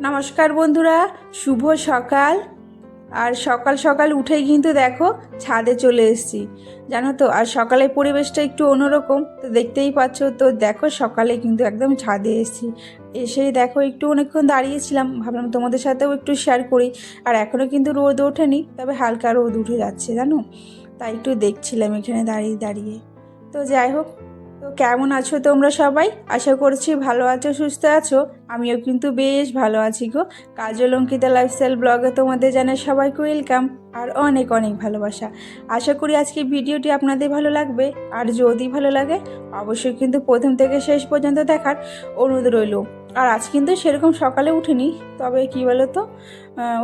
নমস্কার বন্ধুরা, শুভ সকাল। আর সকাল সকাল উঠেই কিন্তু দেখো ছাদে চলে এসেছি। জানো তো, আর সকালের পরিবেশটা একটু অন্যরকম, তো দেখতেই পাচ্ছ তো দেখো সকালে কিন্তু একদম ছাদে এসেছি। এসেই দেখো একটু অনেকক্ষণ দাঁড়িয়েছিলাম, ভাবলাম তোমাদের সাথেও একটু শেয়ার করি। আর এখনও কিন্তু রোদ ওঠেনি, তবে হালকা রোদ উঠে যাচ্ছে, জানো? তাই একটু দেখছিলাম এখানে দাঁড়িয়ে দাঁড়িয়ে। তো যাই হোক তো কেমন আছো তোমরা সবাই? আশা করছি ভালো আছো, সুস্থ আছো। আমিও কিন্তু বেশ ভালো আছি গো। কাজল অঙ্কিতা লাইফস্টাইল ব্লগে তোমাদের জানাই সবাইকে ওয়েলকাম আর অনেক অনেক ভালোবাসা। আশা করি আজকে ভিডিওটি আপনাদের ভালো লাগবে। আর যদি ভালো লাগে, অবশ্যই কিন্তু প্রথম থেকে শেষ পর্যন্ত দেখার অনুরোধ রইল। আর আজ কিন্তু সেরকম সকালে উঠিনি, তবে কি বলো তো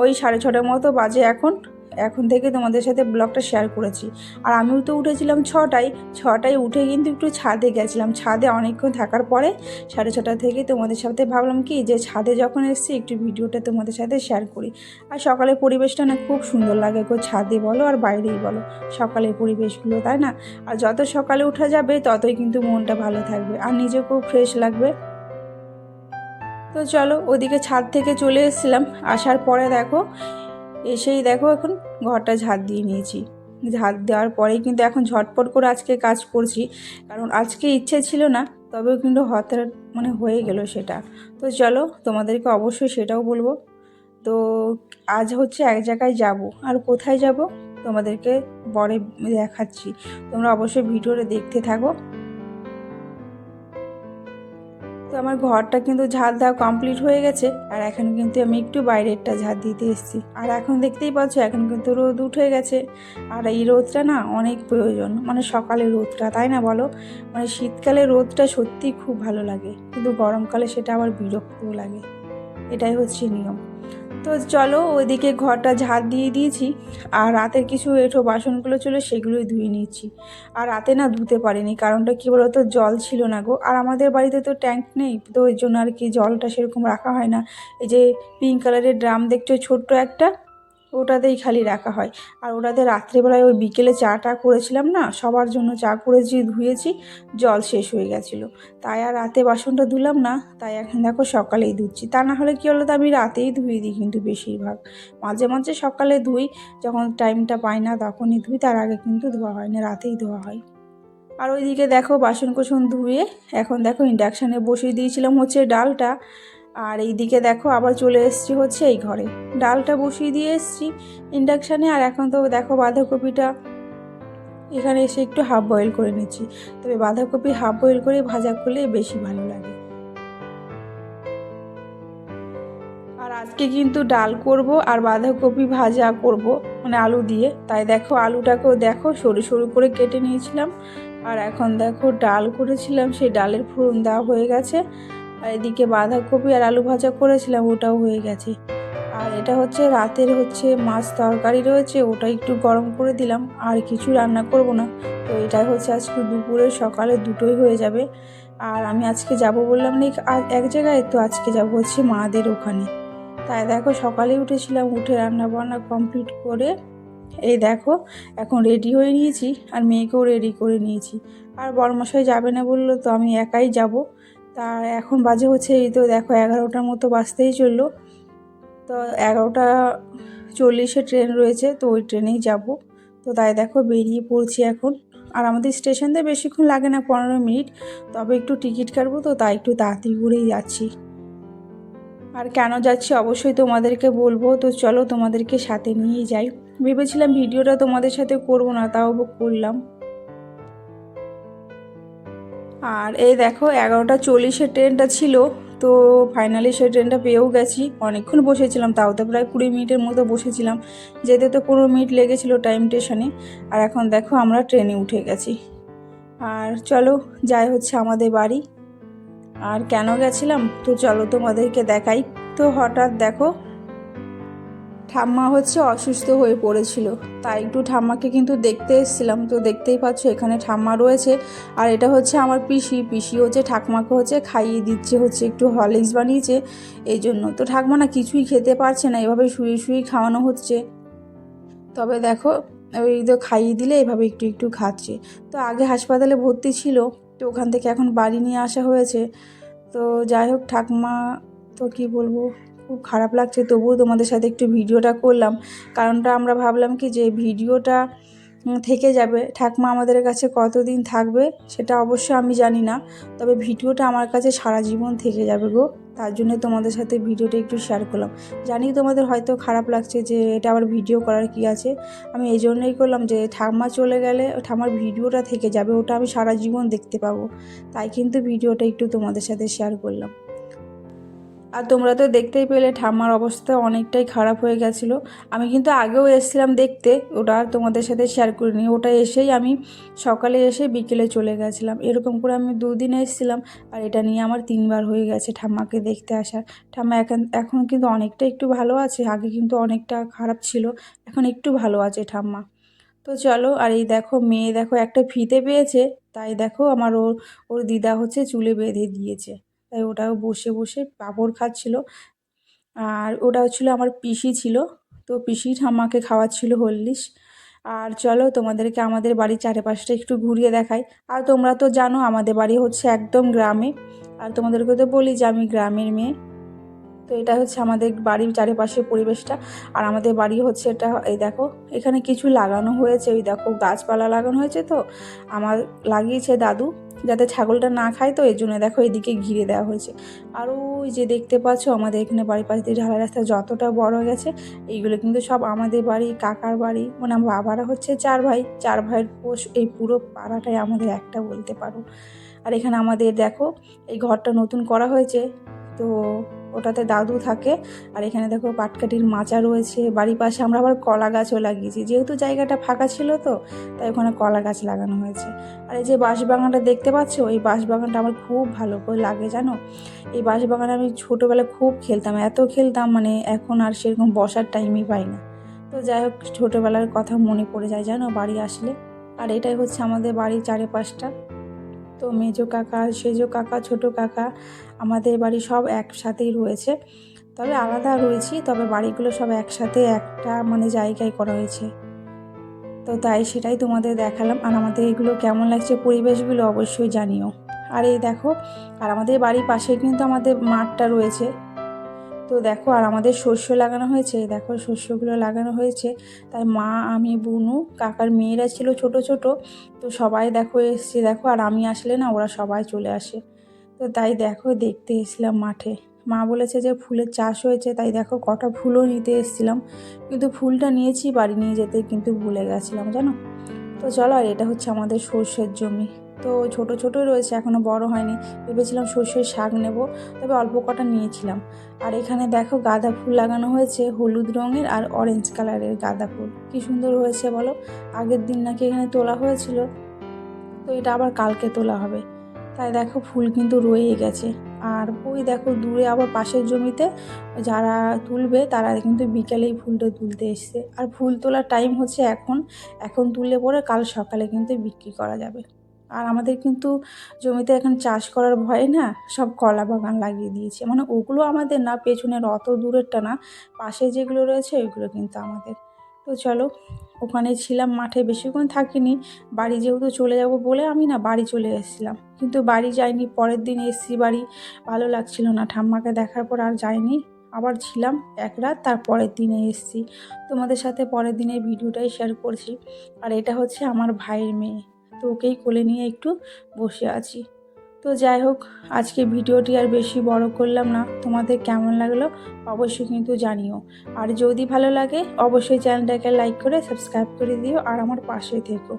ওই সাড়ে ছটার মতো বাজে এখন। এখন থেকে তোমাদের সাথে ব্লগটা শেয়ার করেছি। আর আমিও তো উঠেছিলাম ছটায় ছটায় উঠে কিন্তু একটু ছাদে গেছিলাম। ছাদে অনেকক্ষণ থাকার পরে সাড়ে ছটা থেকে তোমাদের সাথে ভাবলাম কি যে ছাদে যখন এসেছি একটু ভিডিওটা তোমাদের সাথে শেয়ার করি। আর সকালের পরিবেশটা না খুব সুন্দর লাগে গো, ছাদে বলো আর বাইরেই বলো। সকালের পরিবেশগুলো, তাই না? আর যত সকালে উঠা যাবে, ততই কিন্তু মনটা ভালো থাকবে। আর নিজেকেও ফ্রেশ লাগবে। তো চলো, ওদিকে ছাদ থেকে চলে এসেছিলাম। আসার পরে দেখো এসেই দেখো এখন ঘরটা ঝাড় দিয়ে নিয়েছি। ঝাড় দেওয়ার পরেই কিন্তু এখন ঝটপট করে আজকে কাজ করছি। কারণ আজকে ইচ্ছে ছিল না, তবেও কিন্তু হঠাৎ মানে হয়ে গেল সেটা। তো চলো, তোমাদেরকে অবশ্যই সেটাও বলব। তো আজ হচ্ছে এক জায়গায় যাব। আর কোথায় যাব? তোমাদেরকে পরে দেখাচ্ছি। তোমরা অবশ্যই ভিডিওটা দেখতে থাকো। আমার ঘরটা কিন্তু ঝাড় দেওয়া কমপ্লিট হয়ে গেছে, আর এখন কিন্তু আমি একটু বাইরেরটা ঝাড় দিতে এসেছি। আর এখন দেখতেই পাচ্ছ, এখন কিন্তু রোদ উঠে গেছে। আর এই রোদটা না অনেক প্রয়োজন মানে সকালে রোদটা, তাই না বলো? মানে শীতকালে রোদটা সত্যিই খুব ভালো লাগে, কিন্তু গরমকালে সেটা আবার বিরক্তও লাগে। এটাই হচ্ছে নিয়ম। তো চলো ওইদিকে ঘরটা ঝাড় দিয়ে দিয়েছি, আর রাতের কিছু এঁঠো বাসনগুলো ছিল সেগুলোই ধুয়ে নিয়েছি। আর রাতে না ধুতে পারিনি, কারণটা কী বলতো, জল ছিল না গো। আর আমাদের বাড়িতে তো ট্যাঙ্ক নেই, তো ওই জন্য আর কি জলটা সেরকম রাখা হয় না। এই যে পিঙ্ক কালারের ড্রাম দেখছ, ছোট্ট একটা ওটাতেই খালি রাখা হয়। আর ওটাতে রাত্রেবেলায় ওই বিকেলে চাটা করেছিলাম না, সবার জন্য চা করেছি, ধুয়েছি, জল শেষ হয়ে গেছিল। তাই আর রাতে বাসনটা ধুলাম না, তাই এখন দেখো সকালেই ধুচ্ছি। তা না হলে কী হলো তো আমি রাতেই ধুয়ে দিই কিন্তু বেশিরভাগ। মাঝে মাঝে সকালে ধুই, যখন টাইমটা পাই না তখনই ধুই, তার আগে কিন্তু ধোয়া হয়, না রাতেই ধোয়া হয়। আর ওইদিকে দেখো বাসন কোসন ধুয়ে, এখন দেখো ইন্ডাকশানে বসিয়ে দিয়েছিলাম হচ্ছে ডালটা। আর এইদিকে দেখো আবার চলে এসেছি হচ্ছে এই ঘরে। ডালটা বসিয়ে দিয়ে এসেছি ইন্ডাকশানে আর এখন তো দেখো বাঁধাকপিটা এখানে এসে একটু হাফ বয়েল করে নিচ্ছি। তবে বাঁধাকপি হাফ বয়েল করে ভাজা করলে বেশি ভালো লাগে। আর আজকে কিন্তু ডাল করব আর বাঁধাকপি ভাজা করব মানে আলু দিয়ে। তাই দেখো আলুটাকেও দেখো সরু সরু করে কেটে নিয়েছিলাম। আর এখন দেখো ডাল করেছিলাম, সেই ডালের ফোড়ন দেওয়া হয়ে গেছে। আর এদিকে বাঁধাকপি আর আলু ভাজা করেছিলাম, ওটাও হয়ে গেছে। আর এটা হচ্ছে রাতের হচ্ছে মাছ তরকারি রয়েছে, ওটা একটু গরম করে দিলাম, আর কিছু রান্না করব না। তো এটাই হচ্ছে আজকে দুপুরে, সকালে দুটোই হয়ে যাবে। আর আমি আজকে যাব বললাম না এক জায়গায় তো আজকে যাব হচ্ছে মাদের ওখানে। তাই দেখো সকালে উঠেছিলাম, উঠে রান্না বান্না কমপ্লিট করে, এই দেখো এখন রেডি হয়ে নিয়েছি, আর মেয়েকেও রেডি করে নিয়েছি। আর বড়মশাই যাবে না বলল তো আমি একাই যাব। তার এখন বাজে হচ্ছে, এই তো দেখো এগারোটার মতো বাজতেই চলল। তো এগারোটা চল্লিশে ট্রেন রয়েছে, তো ওই ট্রেনেই যাব। তো তাই দেখো বেরিয়ে পড়ছি এখন। আর আমাদের স্টেশন থেকে বেশিক্ষণ লাগে না, পনেরো মিনিট। তবে একটু টিকিট কাটবো তো, তাই একটু তাড়াতাড়ি করেই যাচ্ছি। আর কেন যাচ্ছি অবশ্যই তোমাদেরকে বলব, তো চলো তোমাদেরকে সাথে নিয়েই যাই। ভেবেছিলাম ভিডিওটা তোমাদের সাথে করব না, তাও করলাম। আর এই দেখো, এগারোটা চল্লিশের ট্রেনটা ছিল, তো ফাইনালি সেই ট্রেনটা পেয়েও গেছি। অনেকক্ষণ বসেছিলাম, তাও তো প্রায় কুড়ি মিনিটের মতো বসেছিলাম। যেতে তো পনেরো মিনিট লেগেছিলো টাইম স্টেশনে আর এখন দেখো আমরা ট্রেনে উঠে গেছি। আর চলো, যাই হচ্ছে আমাদের বাড়ি। আর কেন গেছিলাম? তো চলো তোমাদেরকে দেখাই। তো হঠাৎ দেখো ঠাম্মা হচ্ছে অসুস্থ হয়ে পড়েছিল। তাই একটু ঠাম্মাকে কিন্তু দেখতে এসেছিলাম। তো দেখতেই পাচ্ছ এখানে ঠাম্মা রয়েছে। আর এটা হচ্ছে আমার পিসি। পিসি হচ্ছে ঠাকমাকে হচ্ছে খাইয়ে দিচ্ছে, হচ্ছে একটু হরলিক্স বানিয়েছে। এই জন্য তো ঠাকমা না কিছুই খেতে পারছে না, এভাবে শুয়ে শুয়ে খাওয়ানো হচ্ছে। তবে দেখো, ওই তো খাইয়ে দিলে এভাবে একটু একটু খাচ্ছে। তো আগে হাসপাতালে ভর্তি ছিল, তো ওখান থেকে এখন বাড়ি নিয়ে আসা হয়েছে। তো যাই হোক, ঠাকমা তো কি বলব? খুব খারাপ লাগছে, তবুও তোমাদের সাথে একটু ভিডিওটা করলাম। কারণটা আমরা ভাবলাম কি যে ভিডিওটা থেকে যাবে। ঠাকমা আমাদের কাছে কতদিন থাকবে সেটা অবশ্য আমি জানি না, তবে ভিডিওটা আমার কাছে সারা জীবন থেকে যাবে গো। তার জন্য তোমাদের সাথে ভিডিওটা একটু শেয়ার করলাম। জানি তোমাদের হয়তো খারাপ লাগছে যে এটা আবার ভিডিও করার কি আছে। আমি এই জন্যই করলাম যে ঠাম্মা চলে গেলে ঠাম্মার ভিডিওটা থেকে যাবে, ওটা আমি সারা জীবন দেখতে পাবো। তাই কিন্তু ভিডিওটা একটু তোমাদের সাথে শেয়ার করলাম। আর তোমরা তো দেখতেই পেলে ঠাম্মার অবস্থা অনেকটাই খারাপ হয়ে গেছিল। আমি কিন্তু আগেও এসেছিলাম দেখতে, ওটা আর তোমাদের সাথে শেয়ার করিনি। ওটা এসেই আমি সকালে এসে বিকেলে চলে গেছিলাম। এরকম করে আমি দুদিন এসেছিলাম আর এটা নিয়ে আমার তিনবার হয়ে গেছে ঠাম্মাকে দেখতে আসার। ঠাম্মা এখন এখন কিন্তু অনেকটা একটু ভালো আছে, আগে কিন্তু অনেকটা খারাপ ছিল, এখন একটু ভালো আছে ঠাম্মা। তো চলো, আর এই দেখো মেয়ে দেখো একটা ফিতে পেয়েছে, তাই দেখো আমার ওর ওর দিদা হচ্ছে চুলে বেঁধে দিয়েছে। তাই ওটাও বসে বসে পাঁপড় খাচ্ছিল। আর ওটা ছিল আমার পিসি ছিল, তো পিসি ঠাম্মাকে খাওয়াচ্ছিল হললিশ আর চলো তোমাদেরকে আমাদের বাড়ির চারিপাশটা একটু ঘুরিয়ে দেখাই। আর তোমরা তো জানো আমাদের বাড়ি হচ্ছে একদম গ্রামে। আর তোমাদেরকে তো বলি যে আমি গ্রামের মেয়ে। তো এটা হচ্ছে আমাদের বাড়ির চারিপাশের পরিবেশটা। আর আমাদের বাড়ি হচ্ছে এটা, এই দেখো, এখানে কিছু লাগানো হয়েছে। ওই দেখো, গাছপালা লাগানো হয়েছে তো। আমার লাগিয়েছে দাদু। যাতে ছাগলটা না খায় তো এর জন্য দেখো এদিকে ঘিরে দেওয়া হয়েছে। আর ওই যে দেখতে পাচ্ছ আমাদের এখানে বাড়ির পাশ দিয়ে ঢালাই রাস্তা যতটা বড় গেছে, এইগুলো কিন্তু সব আমাদের বাড়ি, কাকার বাড়ি মানে আমার বাবারা হচ্ছে চার ভাই। চার ভাইয়ের পোষ এই পুরো পাড়াটাই আমাদের একটা বলতে পারো। আর এখানে আমাদের দেখো এই ঘরটা নতুন করা হয়েছে। তো ওটাতে দাদু থাকে। আর এখানে দেখো পাটকাঠির মাচা রয়েছে। বাড়ির পাশে আমরা আবার কলা গাছও লাগিয়েছি। যেহেতু জায়গাটা ফাঁকা ছিল তো, তাই ওখানে কলা গাছ লাগানো হয়েছে। আর এই যে বাঁশবাগানটা দেখতে পাচ্ছ? এই বাঁশবাগানটা আমার খুব ভালো করে লাগে, জানো? এই বাঁশবাগানে আমি ছোটোবেলায় খুব খেলতাম। এত খেলতাম মানে এখন আর সেরকম বসার টাইমই পাই না। তো যাই হোক, ছোটোবেলার কথা মনে পড়ে যায়, জানো? বাড়ি আসলে। আর এটাই হচ্ছে আমাদের বাড়ির চারিপাশটা। তো মেজো কাকা, সেজো কাকা, ছোট কাকা আমাদের বাড়ি সব একসাথেই রয়েছে। তবে আলাদা রয়েছি, তবে বাড়িগুলো সব একসাথে একটা মানে জায়গায় করা হয়েছে। তো তাই সেটাই তোমাদের দেখালাম। আর আমাদের এগুলো কেমন লাগছে পরিবেশগুলো অবশ্যই জানিও। আর এই দেখো, আর আমাদের বাড়ির পাশে কিন্তু আমাদের মাঠটা রয়েছে। তো দেখো, আর আমাদের শস্য লাগানো হয়েছে। দেখো, শস্যগুলো লাগানো হয়েছে। তাই মা, আমি, বুনু, কাকার মেয়েরা ছিল ছোট ছোট, তো সবাই দেখো এসছে। দেখো, আর আমি আসলে না, ওরা সবাই চলে আসে। তো তাই দেখো, দেখতে এসেছিলাম মাঠে। মা বলেছে যে ফুলের চাষ হয়েছে, তাই দেখো, কটা ফুলও নিতে এসেছিলাম। কিন্তু ফুলটা নিয়েছি, বাড়ি নিয়ে যেতে কিন্তু ভুলে গেছিলাম, জানো? তো চলো, আর এটা হচ্ছে আমাদের সর্ষের জমি। তো ছোট ছোট রয়েছে এখনও বড় হয়নি। ভেবেছিলাম সর্ষের শাক নেব, তবে অল্প কটা নিয়েছিলাম। আর এখানে দেখো গাঁদা ফুল লাগানো হয়েছে, হলুদ রঙের আর অরেঞ্জ কালারের গাঁদা ফুল। কি সুন্দর হয়েছে বলো? আগের দিন নাকি এখানে তোলা হয়েছিল, তো এটা আবার কালকে তোলা হবে। তাই দেখো ফুল কিন্তু রয়েই গেছে। আর ওই দেখো দূরে আবার পাশের জমিতে যারা তুলবে, তারা কিন্তু বিকেলেই ফুলটা তুলতে এসছে। আর ফুল তোলার টাইম হচ্ছে এখন। এখন তুললে পরে কাল সকালে কিন্তু বিক্রি করা যাবে। আর আমাদের কিন্তু জমিতে এখন চাষ করার ভয়ে না, সব কলা বাগান লাগিয়ে দিয়েছে। মানে ওগুলো আমাদের না, পেছনের অত দূরেরটা না, পাশে যেগুলো রয়েছে ওইগুলো কিন্তু আমাদের। তো চলো, ওখানে ছিলাম, মাঠে বেশিক্ষণ থাকিনি, বাড়ি যেহেতু চলে যাব বলে আমি না বাড়ি চলে এসেছিলাম। কিন্তু বাড়ি যাইনি, পরের দিন এসছি বাড়ি, ভালো লাগছিল না, ঠাম্মাকে দেখার পর আর যাইনি। আবার ছিলাম এক রাত, তার পরের দিনে এসছি। তোমাদের সাথে পরের দিনের ভিডিওটাই শেয়ার করছি। আর এটা হচ্ছে আমার ভাইয়ের মেয়ে। তো ওকেই কোলে নিয়ে একটু বসে আছি। তো যাই হোক, আজকে ভিডিওটি আর বেশি বড় করলাম না। তোমাদের কেমন লাগল অবশ্যই কিন্তু জানিও। আর যদি ভালো লাগে, অবশ্যই চ্যানেলটাকে লাইক করে সাবস্ক্রাইব করে দিও আর আমার পাশে থেকো।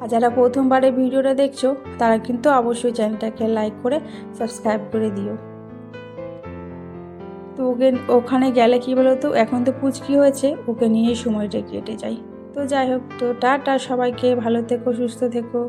আর যারা প্রথমবারে ভিডিওটা দেখছ, তারা কিন্তু অবশ্যই চ্যানেলটাকে লাইক করে সাবস্ক্রাইব করে দিও। ওকে, ওখানে গেলে কী বলো তো এখন তো পুচকি হয়েছে, ওকে নিয়েই সময়টা কেটে যায়। তো যাই হোক, তো টাটা সবাইকে, ভালো থেকো, সুস্থ থেকো।